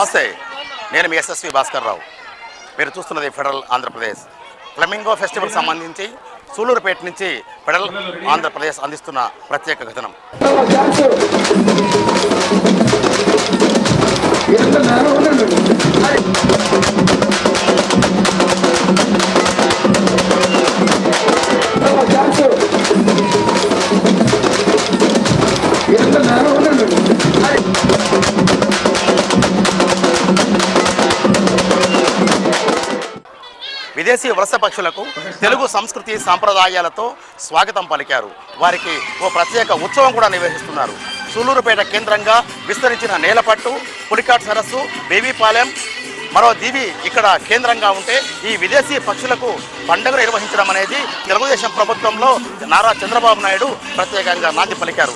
నమస్తే. నేను మీ ఎస్ఎస్వి భాస్కర్ రావు. మీరు చూస్తున్నది ఫెడరల్ ఆంధ్రప్రదేశ్. ఫ్లమింగో ఫెస్టివల్ సంబంధించి సూలూరుపేట నుంచి ఫెడరల్ ఆంధ్రప్రదేశ్ అందిస్తున్న ప్రత్యేక కథనం విదేశీ వలస పక్షులకు తెలుగు సంస్కృతి సాంప్రదాయాలతో స్వాగతం పలికారు. వారికి ఓ ప్రత్యేక ఉత్సవం కూడా నిర్వహిస్తున్నారు. సూలూరుపేట కేంద్రంగా విస్తరించిన నేలపట్టు పులికాట్ సరస్సు బేబీపాలెం మరో దీవి ఇక్కడ కేంద్రంగా ఉంటే ఈ విదేశీ పక్షులకు పండుగ నిర్వహించడం అనేది తెలుగుదేశం ప్రభుత్వంలో నారా చంద్రబాబు నాయుడు ప్రత్యేకంగా నాంది పలికారు.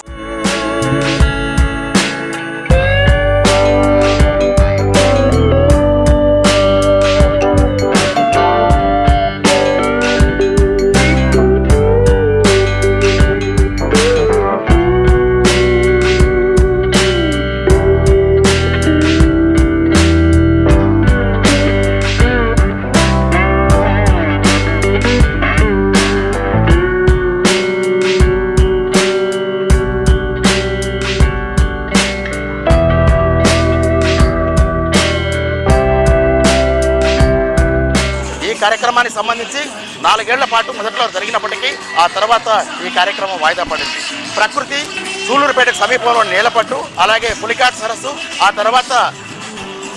ఈ కార్యక్రమానికి సంబంధించి నాలుగేళ్ళ పాటు మొదట్లో జరిగినప్పటికీ ఆ తర్వాత ఈ కార్యక్రమం వాయిదా పడింది. ప్రకృతి సూళ్ళూరుపేటకు సమీపంలో నేలపట్టు అలాగే పులికాట్ సరస్సు ఆ తర్వాత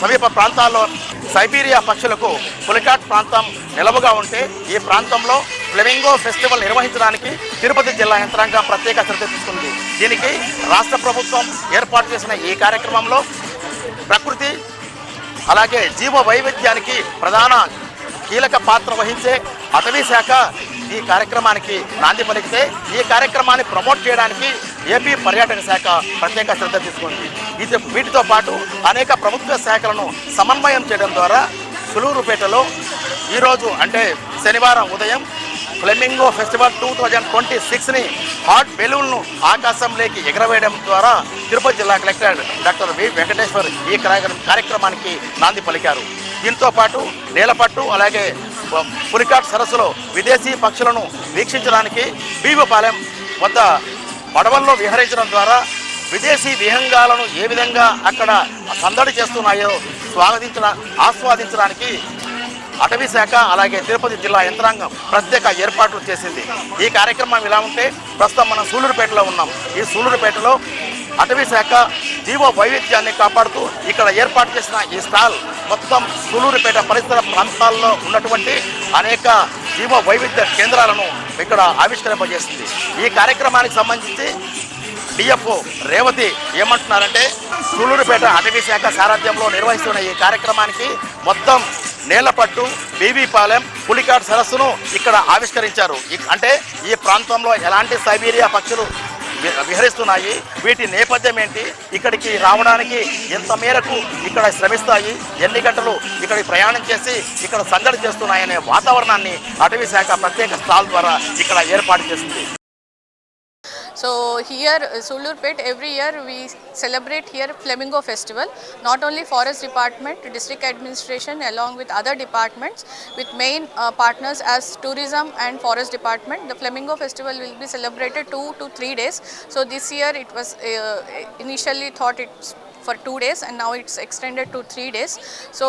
సమీప ప్రాంతాల్లో సైబీరియా పక్షులకు పులికాట్ ప్రాంతం నిలవుగా ఉంటే ఈ ప్రాంతంలో ఫ్లెమింగో ఫెస్టివల్ నిర్వహించడానికి తిరుపతి జిల్లా యంత్రాంగం ప్రత్యేక శ్రద్ధ తీసుకుంది. దీనికి రాష్ట్ర ప్రభుత్వం ఏర్పాటు చేసిన ఈ కార్యక్రమంలో ప్రకృతి అలాగే జీవ వైవిధ్యానికి ప్రధాన కీలక పాత్ర వహించే అటవీ శాఖ ఈ కార్యక్రమానికి నాంది పలికితే ఈ కార్యక్రమాన్ని ప్రమోట్ చేయడానికి ఏపీ పర్యాటక శాఖ ప్రత్యేక శ్రద్ధ తీసుకుంది. ఇది వీటితో పాటు అనేక ప్రభుత్వ శాఖలను సమన్వయం చేయడం ద్వారా సులూరుపేటలో ఈరోజు అంటే శనివారం ఉదయం flamingo festival two thousand twenty సిక్స్ని hot బెలూన్ను ఆకాశంలోకి ఎగరవేయడం ద్వారా తిరుపతి జిల్లా కలెక్టర్ డాక్టర్ వి వెంకటేశ్వర్ ఈ కార్యక్రమం- కార్యక్రమానికి నాంది పలికారు. దీంతో పాటు నేలపట్టు అలాగే పులికాట్ సరస్సులో విదేశీ పక్షులను వీక్షించడానికి బీవపాలెం వద్ద పడవల్లో విహరించడం ద్వారా విదేశీ విహంగాలను ఏ విధంగా అక్కడ సందడి చేస్తున్నాయో స్వాగతించిన ఆస్వాదించడానికి అటవీ శాఖ అలాగే తిరుపతి జిల్లా యంత్రాంగం ప్రత్యేక ఏర్పాట్లు చేసింది. ఈ కార్యక్రమం ఇలా ఉంటే ప్రస్తుతం మనం సూలూరుపేటలో ఉన్నాం. ఈ సూలూరుపేటలో అటవీ శాఖ జీవ వైవిధ్యాన్ని కాపాడుతూ ఇక్కడ ఏర్పాటు చేసిన ఈ స్టాల్ మొత్తం సూలూరుపేట పరిసర ప్రాంతాల్లో ఉన్నటువంటి అనేక జీవ వైవిధ్య కేంద్రాలను ఇక్కడ ఆవిష్కరింపజేసింది. ఈ కార్యక్రమానికి సంబంధించి డిఎఫ్ఓ రేవతి ఏమంటున్నారంటే సూలూరుపేట అటవీ శాఖ సారథ్యంలో నిర్వహిస్తున్న ఈ కార్యక్రమానికి మొత్తం నేలపట్టు బీబీపాలెం పులికాట్ సరస్సును ఇక్కడ ఆవిష్కరించారు. అంటే ఈ ప్రాంతంలో ఎలాంటి సైబీరియా పక్షులు విహరిస్తున్నాయి. వీటి నేపథ్యం ఏంటి ఇక్కడికి రావడానికి ఎంత మేరకు ఇక్కడ శ్రమిస్తాయి? ఎన్ని గంటలు ఇక్కడికి ప్రయాణం చేసి ఇక్కడ సందడి చేస్తున్నాయనే వాతావరణాన్ని అటవీ శాఖ ప్రత్యేక స్టాల్ ద్వారా ఇక్కడ ఏర్పాటు చేసింది. So here, uh, Sulurpet, every year we celebrate here Flamingo Festival. Not only Forest Department, District Administration, along with other departments, with main uh, partners as Tourism and Forest Department. The Flamingo Festival will be celebrated two to three days. So this year it was uh, initially thought it's for two days and now it's extended to three days. So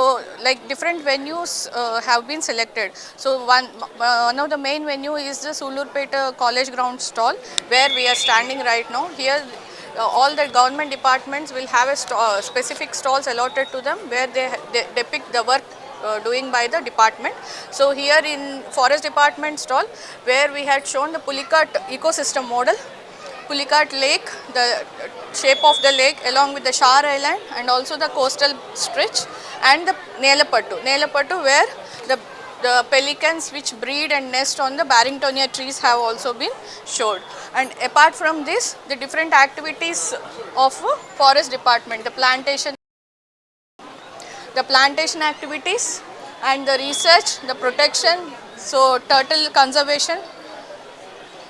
like different venues uh, have been selected. So one uh, one of the main venue is the sulurpeta college ground stall where we are standing right now. Here uh, all the government departments will have a st- uh, specific stalls allotted to them where they, they depict the work uh, doing by the department. So here in forest department stall where we had shown the Pulicat ecosystem model Pulicat Lake, the shape of the lake along with the Shar Island and also the coastal stretch and the Nelapattu. Nelapattu where the, the pelicans which breed and nest on the Barringtonia trees have also been showed. And apart from this, the different activities of forest department, the plantation the plantation activities and the research, the protection, so turtle conservation,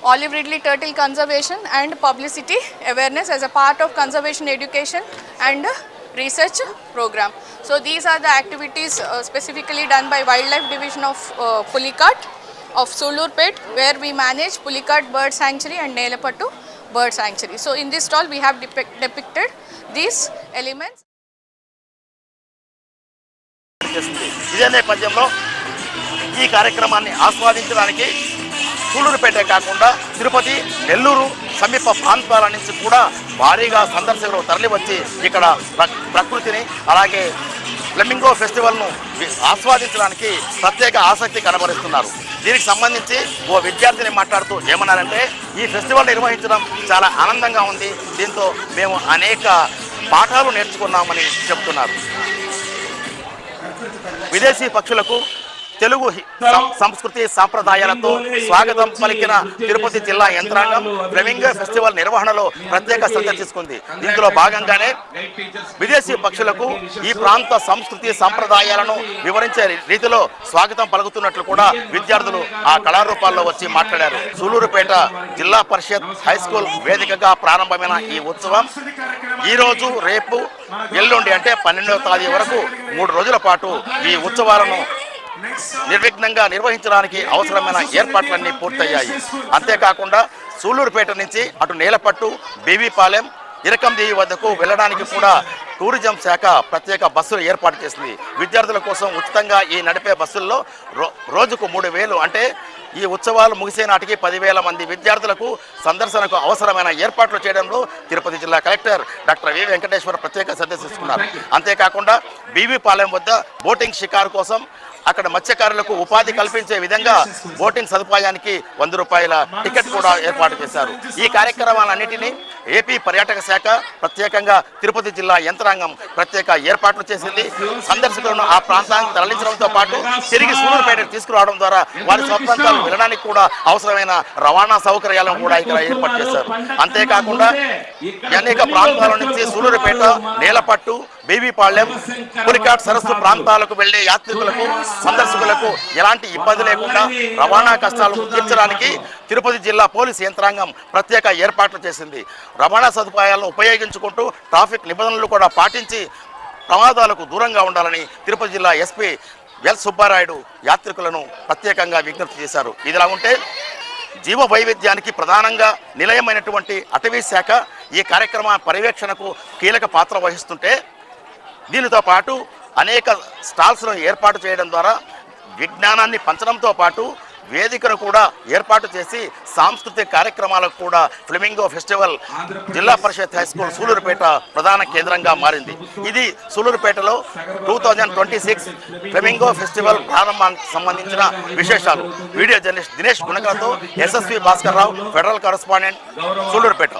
olive ridley turtle conservation and publicity awareness as a part of conservation education and research program. So these are the activities uh, specifically done by Wildlife Division of uh, Pulikat of Sulurpet where we manage Pulikat Bird Sanctuary and Nelapattu Bird Sanctuary. So in this stall we have depict- depicted these elements. ఇదే నేపథ్యంలో ఈ కార్యక్రమాన్ని ఆస్వాదించడానికి సూళ్ళూరుపేట కాకుండా తిరుపతి నెల్లూరు సమీప ప్రాంతాల నుంచి కూడా భారీగా సందర్శకులు తరలివచ్చి ఇక్కడ ప్ర- ప్రకృతిని అలాగే ఫ్లెమింగో ఫెస్టివల్ను ఆస్వాదించడానికి ప్రత్యేక ఆసక్తి కనబరుస్తున్నారు. దీనికి సంబంధించి ఓ విద్యార్థిని మాట్లాడుతూ ఏమన్నారంటే ఈ ఫెస్టివల్ నిర్వహించడం చాలా ఆనందంగా ఉంది. దీంతో మేము అనేక పాఠాలు నేర్చుకున్నామని చెప్తున్నారు. విదేశీ పక్షులకు తెలుగు సంస్కృతి సాంప్రదాయాలతో స్వాగతం పలికిన తిరుపతి జిల్లా యంత్రాంగం ఫ్లెమింగో ఫెస్టివల్ నిర్వహణలో ప్రత్యేక శ్రద్ధ తీసుకుంది. ఇందులో భాగంగానే విదేశీ పక్షులకు ఈ ప్రాంత సంస్కృతి సాంప్రదాయాలను వివరించే రీతిలో స్వాగతం పలుకుతున్నట్లు కూడా విద్యార్థులు ఆ కళారూపాల్లో వచ్చి మాట్లాడారు. సూలూరుపేట జిల్లా పరిషత్ హై స్కూల్ వేదికగా ప్రారంభమైన ఈ ఉత్సవం ఈ రోజు రేపు ఎల్లుండి అంటే పన్నెండవ తేదీ వరకు మూడు రోజుల పాటు ఈ ఉత్సవాలను నిర్విఘ్నంగా నిర్వహించడానికి అవసరమైన ఏర్పాట్లన్నీ పూర్తయ్యాయి. అంతేకాకుండా సూళ్ళూరుపేట నుంచి అటు నేలపట్టు బేబీపాలెం ఇరకందేవి వద్దకు వెళ్ళడానికి కూడా టూరిజం శాఖ ప్రత్యేక బస్సులు ఏర్పాటు చేసింది. విద్యార్థుల కోసం ఉచితంగా ఈ నడిపే బస్సుల్లో రో రోజుకు మూడు వేలు అంటే ఈ ఉత్సవాలు ముగిసే నాటికి పదివేల మంది విద్యార్థులకు సందర్శనకు అవసరమైన ఏర్పాట్లు చేయడంలో తిరుపతి జిల్లా కలెక్టర్ డాక్టర్ వి వెంకటేశ్వర ప్రత్యేక శ్రద్ధ తీసుకున్నారు. అంతేకాకుండా బీవీపాలెం వద్ద బోటింగ్ షికారు కోసం అక్కడ మత్స్యకారులకు ఉపాధి కల్పించే విధంగా బోటింగ్ సదుపాయానికి వంద రూపాయల టికెట్ కూడా ఏర్పాటు చేశారు. ఈ కార్యక్రమాలన్నింటినీ ఏపీ పర్యాటక శాఖ ప్రత్యేకంగా తిరుపతి జిల్లా యంత్రాంగం ప్రత్యేక ఏర్పాట్లు చేసింది. సందర్శకులను ఆ ప్రాంతానికి తరలించడంతో పాటు తిరిగి సూలూరుపేటకు తీసుకురావడం ద్వారా వారి స్వప్రాంతాలకు వెళ్ళడానికి కూడా అవసరమైన రవాణా సౌకర్యాలను కూడా ఇక్కడ ఏర్పాటు చేశారు. అంతేకాకుండా అనేక ప్రాంతాల నుంచి సూలూరుపేట నేలపట్టు బేబీపాళ్యం పులికాట్ సరస్సు ప్రాంతాలకు వెళ్ళే యాత్రికులకు సందర్శకులకు ఎలాంటి ఇబ్బంది లేకుండా రవాణా కష్టాలను తీర్చడానికి తిరుపతి జిల్లా పోలీసు యంత్రాంగం ప్రత్యేక ఏర్పాట్లు చేసింది. రవాణా సదుపాయాలను ఉపయోగించుకుంటూ ట్రాఫిక్ నిబంధనలు కూడా పాటించి ప్రమాదాలకు దూరంగా ఉండాలని తిరుపతి జిల్లా ఎస్పీ ఎల్ సుబ్బారాయుడు యాత్రికులను ప్రత్యేకంగా విజ్ఞప్తి చేశారు. ఇదిలా ఉంటే జీవ వైవిధ్యానికి ప్రధానంగా నిలయమైనటువంటి అటవీ శాఖ ఈ కార్యక్రమ పర్యవేక్షణకు కీలక పాత్ర వహిస్తుంటే దీనితో పాటు అనేక స్టాల్స్ను ఏర్పాటు చేయడం ద్వారా విజ్ఞానాన్ని పంచడంతో పాటు వేదికను కూడా ఏర్పాటు చేసి సాంస్కృతిక కార్యక్రమాలకు కూడా ఫ్లెమింగో ఫెస్టివల్ జిల్లా పరిషత్ హై స్కూల్ సూలూరుపేట ప్రధాన కేంద్రంగా మారింది. ఇది సూలూరుపేటలో two thousand twenty six flamingo festival ప్రారంభానికి సంబంధించిన విశేషాలు. Video journalist Dinesh గుణకలతో SSV Bhaskar Rao federal correspondent Sullurpeta.